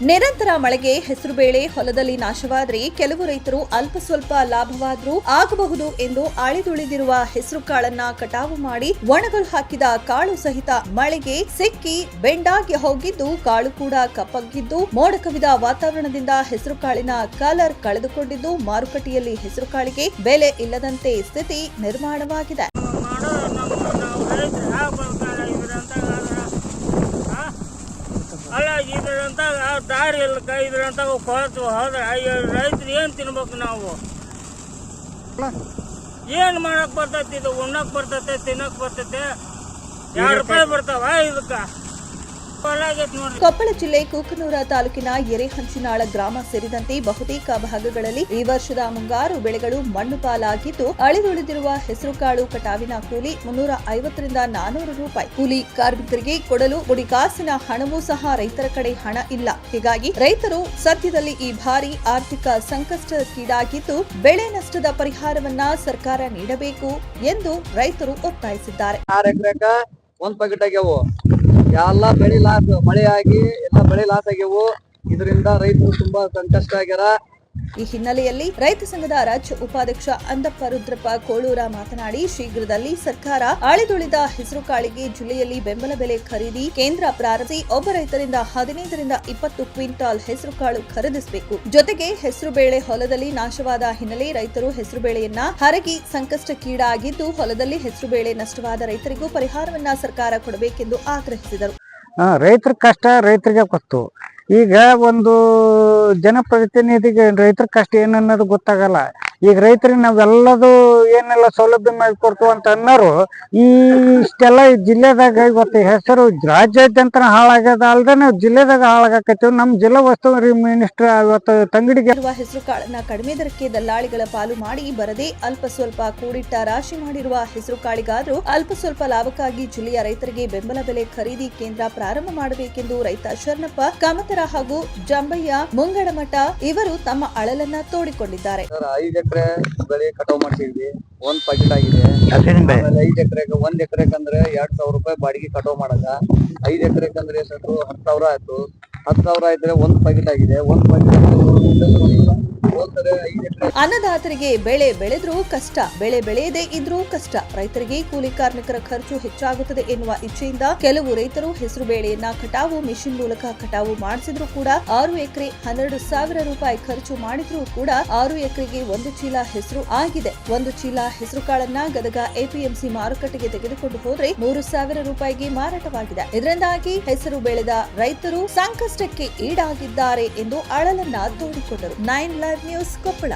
ನಿರಂತರ ಮಳೆಗೆ ಹೆಸರು ಬೇಳೆ ಹೊಲದಲ್ಲಿ ನಾಶವಾದರೆ ಕೆಲವು ರೈತರು ಅಲ್ಪ ಸ್ವಲ್ಪ ಲಾಭವಾದರೂ ಆಗಬಹುದು ಎಂದು ಅಳಿದುಳಿದಿರುವ ಹೆಸರು ಕಾಳನ್ನ ಕಟಾವು ಮಾಡಿ ಒಣಗಲು ಹಾಕಿದ ಕಾಳು ಸಹಿತ ಮಳೆಗೆ ಸಿಕ್ಕಿ ಬೆಂಡಾಗಿ ಹೋಗಿದ್ದು ಕಾಳು ಕೂಡ ಕಪ್ಪಗಿದ್ದು ಮೋಡ ಕವಿದ ವಾತಾವರಣದಿಂದ ಹೆಸರು ಕಾಳಿನ ಕಲರ್ ಕಳೆದುಕೊಂಡಿದ್ದು ಮಾರುಕಟ್ಟೆಯಲ್ಲಿ ಹೆಸರು ಕಾಳಿಗೆ ಬೆಲೆ ಇಲ್ಲದಂತೆ ಸ್ಥಿತಿ ನಿರ್ಮಾಣವಾಗಿದೆ ಮಾಡೋ ನಮ್ಮ ನಾವು ರೈತರು ಯಾವ ಬರ್ತಾರ ಇದ್ರಂತಾಗ ಆದ್ರ ಅಲ್ಲ ಇದ್ರಂತಾಗ ದಾರಿ ಇಲ್ಲ ಇದ್ರಂತಾಗ ಕೊಳತು ಹೋದ್ರೆ ರೈತರು ಏನು ತಿನ್ಬೇಕು ನಾವು? ಏನು ಮಾಡಕ್ ಬರ್ತೈತಿ ಇದು ಉಣ್ಣಕ್ಕೆ ಬರ್ತೈತೆ ತಿನ್ನಕ್ಕೆ ಬರ್ತೈತೆ? ಎರಡು ರೂಪಾಯಿ ಬರ್ತಾವ ಇದಕ್ಕ. ಕೊಪ್ಪಳ ಜಿಲ್ಲೆ ಕೂಕನೂರ ತಾಲೂಕಿನ ಎರೆಹಂಚಿನಾಳ ಗ್ರಾಮ ಸೇರಿದಂತೆ ಬಹುತೇಕ ಭಾಗಗಳಲ್ಲಿ ಈ ವರ್ಷದ ಮುಂಗಾರು ಬೆಳೆಗಳು ಮಣ್ಣು ಪಾಲಾಗಿದ್ದು ಅಳಿದುಳಿದಿರುವ ಹೆಸರುಕಾಳು ಕಟಾವಿನ ಕೂಲಿ ಮುನ್ನೂರ ಐವತ್ತರಿಂದ ನಾನೂರು ರೂಪಾಯಿ. ಕೂಲಿ ಕಾರ್ಮಿಕರಿಗೆ ಕೊಡಲು ಗುಡಿಕಾಸಿನ ಹಣವೂ ಸಹ ರೈತರ ಕಡೆ ಹಣ ಇಲ್ಲ. ಹೀಗಾಗಿ ರೈತರು ಸದ್ಯದಲ್ಲಿ ಈ ಭಾರಿ ಆರ್ಥಿಕ ಸಂಕಷ್ಟಕ್ಕೀಡಾಗಿದ್ದು ಬೆಳೆ ನಷ್ಟದ ಪರಿಹಾರವನ್ನ ಸರ್ಕಾರ ನೀಡಬೇಕು ಎಂದು ರೈತರು ಒತ್ತಾಯಿಸಿದ್ದಾರೆ. ಒಂದ್ ಎಲ್ಲಾ ಬೆಳಿ ಲಾಸ್ ಮಳೆ ಆಗಿ ಎಲ್ಲ ಬೆಳಿ ಲಾಸ್ ಆಗ್ಯವು ಇದರಿಂದ ರೈತರು ತುಂಬಾ ಸಂಕಷ್ಟ ಆಗ್ಯಾರ. ಈ ಹಿನ್ನೆಲೆಯಲ್ಲಿ ರೈತ ಸಂಘದ ರಾಜ್ಯ ಉಪಾಧ್ಯಕ್ಷ ಅಂದಪ್ಪ ರುದ್ರಪ್ಪ ಕೋಳೂರ ಮಾತನಾಡಿ, ಶೀಘ್ರದಲ್ಲಿ ಸರ್ಕಾರ ಆಳಿದುಳಿದ ಹೆಸರು ಕಾಳಿಗೆ ಜಿಲ್ಲೆಯಲ್ಲಿ ಬೆಂಬಲ ಬೆಲೆ ಖರೀದಿ ಕೇಂದ್ರ ಪ್ರಾರಂಭಿಸಿ, ಒಬ್ಬ ರೈತರಿಂದ ಹದಿನೈದರಿಂದ ಇಪ್ಪತ್ತು ಕ್ವಿಂಟಾಲ್ ಹೆಸರು ಕಾಳು ಖರೀದಿಸಬೇಕು. ಜೊತೆಗೆ ಹೆಸರು ಬೇಳೆ ಹೊಲದಲ್ಲಿ ನಾಶವಾದ ಹಿನ್ನೆಲೆ ರೈತರು ಹೆಸರು ಬೇಳೆಯನ್ನ ಹರಗಿ ಸಂಕಷ್ಟಕ್ಕೀಡಾಗಿದ್ದು, ಹೊಲದಲ್ಲಿ ಹೆಸರು ಬೇಳೆ ನಷ್ಟವಾದ ರೈತರಿಗೂ ಪರಿಹಾರವನ್ನ ಸರ್ಕಾರ ಕೊಡಬೇಕೆಂದು ಆಗ್ರಹಿಸಿದರು. ರೈತರ ಕಷ್ಟ, ರೈತರಿಗೆ ಗೊತ್ತು ಈಗ ಒಂದು ಜನಪ್ರತಿನಿಧಿಗೆ ರೈತರ ಕಷ್ಟ ಏನನ್ನೋದು ಗೊತ್ತಾಗಲ್ಲ. ಈಗ ರೈತರಿಗೆ ನಾವೆಲ್ಲದು ಏನೆಲ್ಲ ಸೌಲಭ್ಯ ಮಾಡಿಕೊಡ್ತೀವಿ ಅಂತ ಅನ್ನೋರು ಈ ಇಷ್ಟೆಲ್ಲ ಈ ಜಿಲ್ಲೆದಾಗ ಇವತ್ತು ಹೆಸರು ರಾಜ್ಯಾದ್ಯಂತ ಹಾಳಾಗ್ಯದ ಅಲ್ದೆ ನಾವು ಜಿಲ್ಲೆದಾಗ ಹಾಳಾಗಕತ್ತೀವಿ. ನಮ್ಮ ಜಿಲ್ಲಾ ವಸ್ತುವರಿ ಮಿನಿಸ್ಟರ್ ಇವತ್ತು ತಂಗಡಿಗೆ ಇರುವ ಹೆಸರು ಕಾಳನ್ನ ಕಡಿಮೆ ದರಕ್ಕೆ ದಲ್ಲಾಳಿಗಳ ಪಾಲು ಮಾಡಿ ಬರದೆ ಅಲ್ಪ ಸ್ವಲ್ಪ ಕೂಡಿಟ್ಟ ರಾಶಿ ಮಾಡಿರುವ ಹೆಸರು ಕಾಳಿಗಾದ್ರೂ ಅಲ್ಪ ಸ್ವಲ್ಪ ಲಾಭಕ್ಕಾಗಿ ಜಿಲ್ಲೆಯ ರೈತರಿಗೆ ಬೆಂಬಲ ಬೆಲೆ ಖರೀದಿ ಕೇಂದ್ರ ಪ್ರಾರಂಭ ಮಾಡಬೇಕೆಂದು ರೈತ ಶರಣಪ್ಪ ಕಾಮತರ ಹಾಗೂ ಜಂಬಯ್ಯ ಮುಂಗಡಮಠ ಇವರು ತಮ್ಮ ಅಳಲನ್ನ ತೋಡಿಕೊಂಡಿದ್ದಾರೆ. ಎಕರೆ ಬೆಳೆ ಕಟಾವ್ ಮಾಡ್ತಿದ್ವಿ. ಒಂದ್ ಪಾಕೆಟ್ ಆಗಿದೆ. ಆಮೇಲೆ ಐದ್ ಎಕರೆಗೆ ಒಂದ್ ಎಕರೆಗೆ ಅಂದ್ರೆ ಎರಡ್ ಸಾವಿರ ರೂಪಾಯಿ ಬಾಡಿಗೆ ಕಟಾವ್ ಮಾಡಕ ಐದ್ ಎಕರೆಗೆ ಅಂದ್ರೆ ಎಷ್ಟು ಹತ್ತು ಸಾವಿರ ಆಯ್ತು. ಹತ್ತು ಸಾವಿರ ಇದ್ರೆ ಒಂದ್ ಪಾಕೆಟ್ ಆಗಿದೆ. ಒಂದ್ ಪಾಕೆಟ್ ಅನ್ನದಾತರಿಗೆ ಬೆಳೆ ಬೆಳೆದ್ರೂ ಕಷ್ಟ, ಬೆಳೆ ಬೆಳೆಯದೇ ಇದ್ರೂ ಕಷ್ಟ. ರೈತರಿಗೆ ಕೂಲಿ ಕಾರ್ಮಿಕರ ಖರ್ಚು ಹೆಚ್ಚಾಗುತ್ತದೆ ಎನ್ನುವ ಇಚ್ಛೆಯಿಂದ ಕೆಲವು ರೈತರು ಹೆಸರು ಬೇಳೆಯನ್ನ ಕಟಾವು ಮಿಷಿನ್ ಮೂಲಕ ಕಟಾವು ಮಾಡಿಸಿದ್ರು ಕೂಡ ಆರು ಎಕರೆ ಹನ್ನೆರಡು ಸಾವಿರ ರೂಪಾಯಿ ಖರ್ಚು ಮಾಡಿದ್ರೂ ಕೂಡ ಆರು ಎಕರೆಗೆ ಒಂದು ಚೀಲ ಹೆಸರು ಆಗಿದೆ. ಒಂದು ಚೀಲ ಹೆಸರು ಕಾಳನ್ನ ಗದಗ ಎಪಿಎಂಸಿ ಮಾರುಕಟ್ಟೆಗೆ ತೆಗೆದುಕೊಂಡು ಹೋದ್ರೆ ಮೂರು ಸಾವಿರ ರೂಪಾಯಿಗೆ ಮಾರಾಟವಾಗಿದೆ. ಇದರಿಂದಾಗಿ ಹೆಸರು ಬೆಳೆದ ರೈತರು ಸಂಕಷ್ಟಕ್ಕೆ ಈಡಾಗಿದ್ದಾರೆ ಎಂದು ಅಳಲನ್ನ ತೋಡಿಕೊಂಡರು ನೈನ್ ಲೈವ್ ನ್ಯೂಸ್ ಕೊಪ್ಪಳ